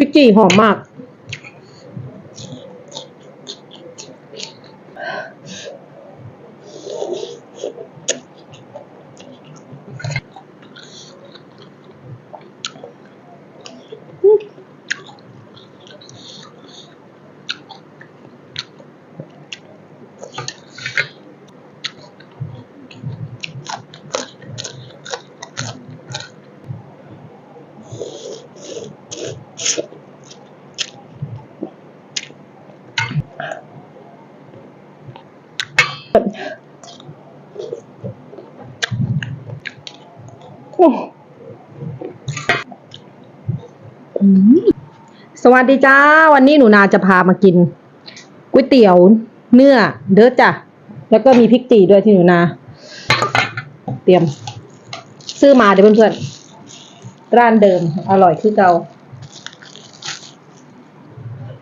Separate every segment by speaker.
Speaker 1: ริกจี่หอมมาก สวัสดีจ้า วันนี้หนูนาจะพามากินก๋วยเตี๋ยวเนื้อเด้อจ้ะ แล้วก็มีพริกจีด้วยที่หนูนา เตรียม ซื้อมาเดี๋ยวเพื่อนๆ ร้านเดิม อร่อยคือเก่า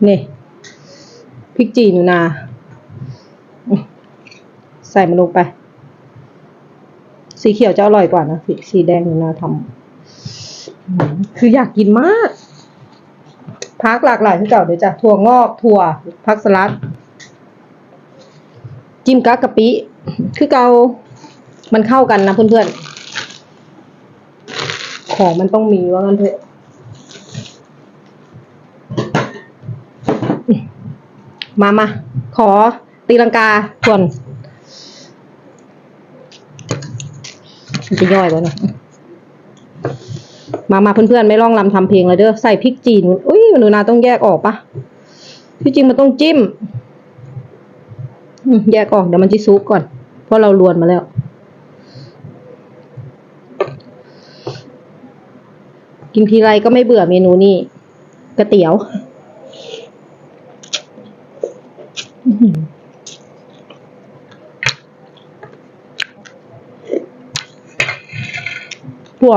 Speaker 1: นี่พริกจีหนูนา ใส่มันลงไป สีเขียวจะอร่อยกว่านะสีแดงหนูนาทำคืออยากกินมาก พักหลากหลายที่เก่าเดี๋ยวจ้ะถั่วงอกถั่วพักสลัด จิ้มกากะปิ คือเกามันเข้ากันนะเพื่อนๆ ของมันต้องมีว่างั้นเถอะมามาขอตีลังกาส่วนมันจะย่อยวะเนี่ย มามาเพื่อนๆไม่ลองลำทำเพลงเลยเด้อใส่พริกจีนอุ้ยหนูนาต้องแยกออกปะที่จริงมันต้องจิ้มแยกออกเดี๋ยวมันจะซุกก่อน เพราะเราลวนมาแล้ว กินทีไรก็ไม่เบื่อเมนูนี้ก๋วยเตี๋ยวบัว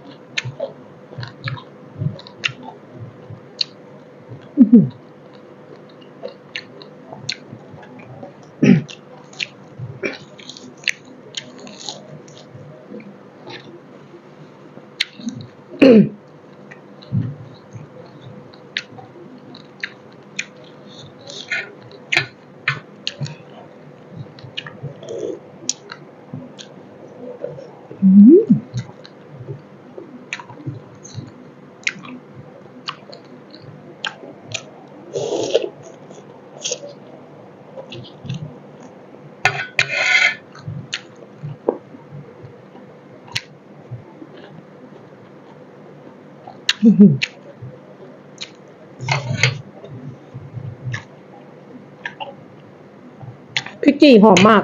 Speaker 1: พริกจี่หอมมาก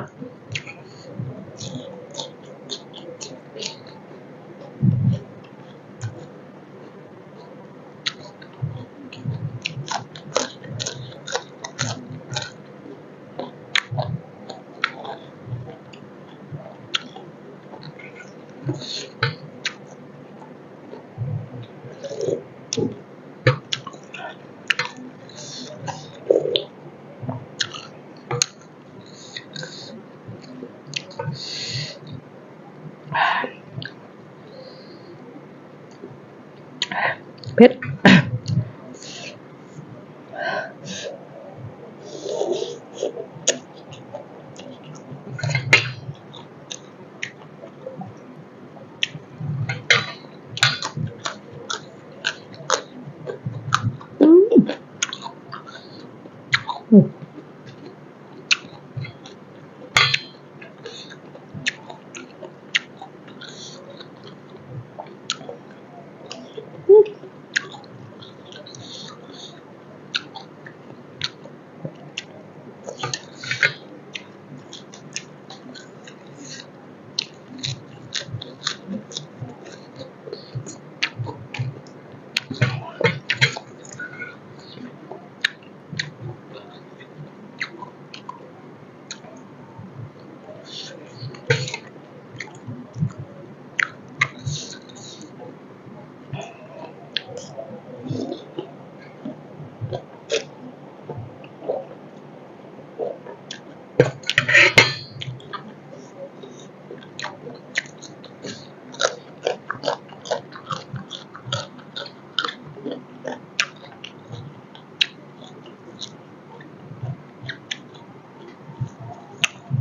Speaker 1: เผ็ดอื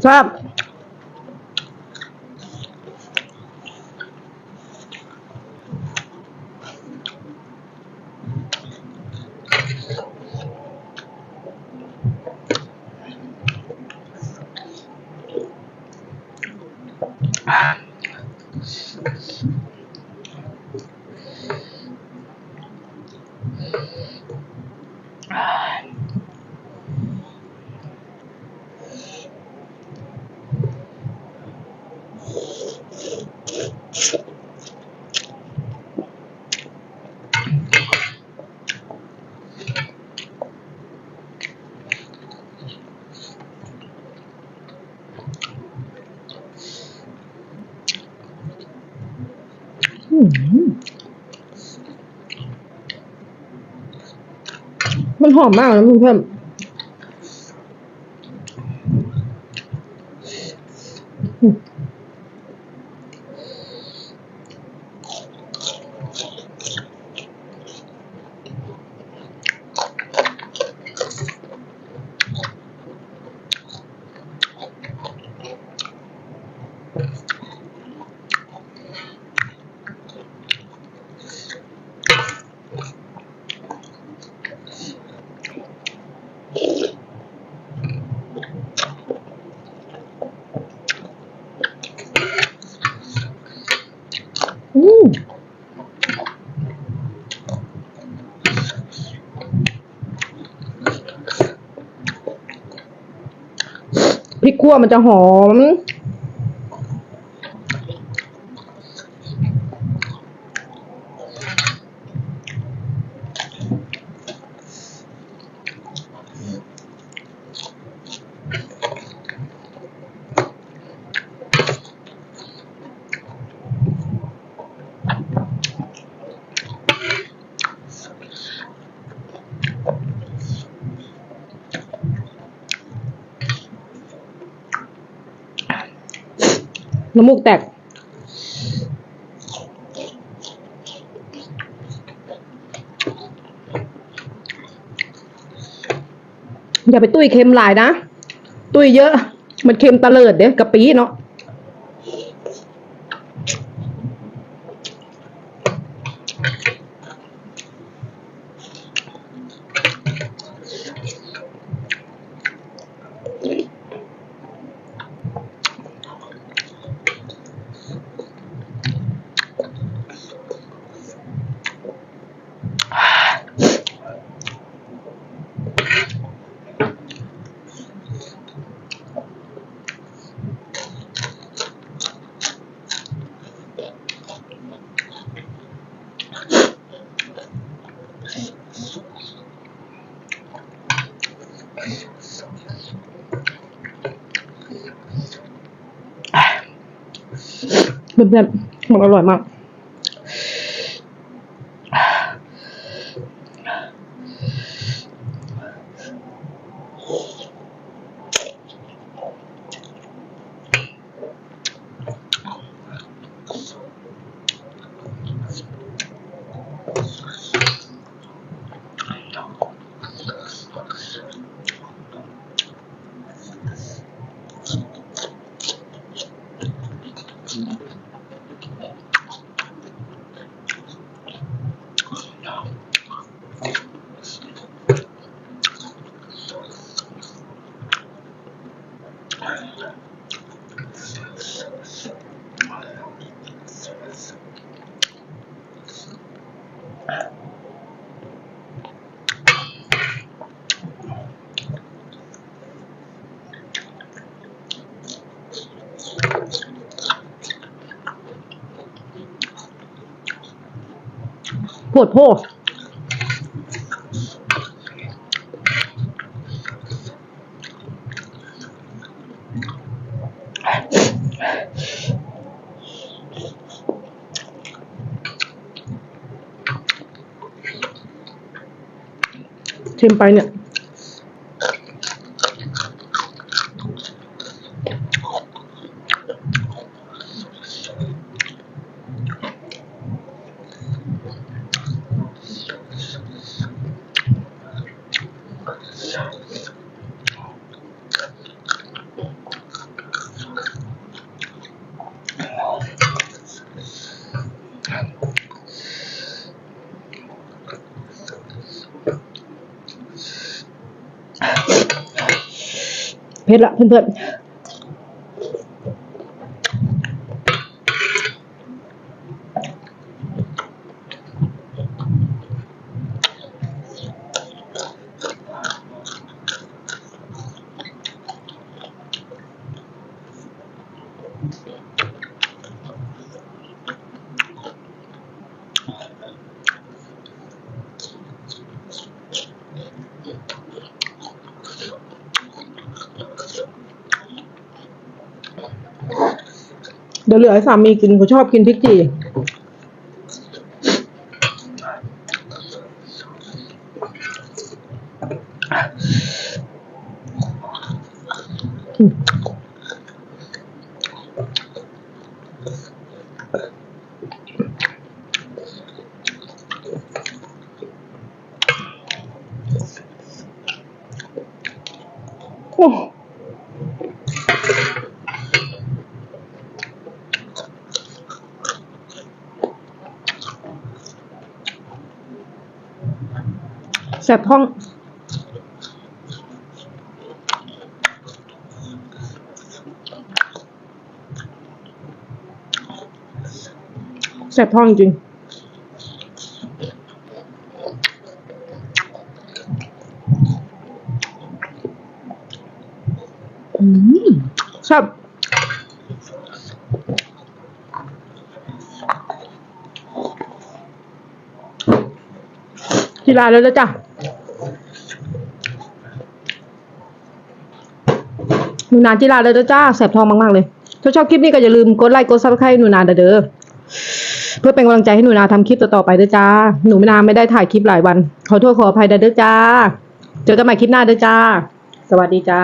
Speaker 1: ครับ หอมมากนะเพื่อนอืม พริกคั่วมันจะหอม น้ำมูกแตก อย่าไปตุ้ยเค็มหลายนะ ตุ้ยเยอะ มันเค็มตะเลิดเด้กะปีเนาะ เพื่อนๆมันอร่อยมาก ปว ดโพ เผ็ดละ เดือดี๋ยวเหลือให้สามีกินเขาชอบกินพริกจี่อืมโอ้ แสบท้อง แสบท้องจริงอืมแซ่บทีลาแล้วนะจ้ะ นูนาจีราเลยนะจ้าแสบท้องมากๆเลยถ้าชอบคลิปนี้ก็อย่าลืมกดไลค์กดซับสไครต์หนูนาเด้อเพื่อเป็นกำลังใจให้หนูนาทำคลิปต่อๆไปเด้อจ้า หนูไม่นาไม่ได้ถ่ายคลิปหลายวัน ขอโทษขออภัยเด้อจ้า เจอกันใหม่คลิปหน้าเด้อจ้า สวัสดีจ้า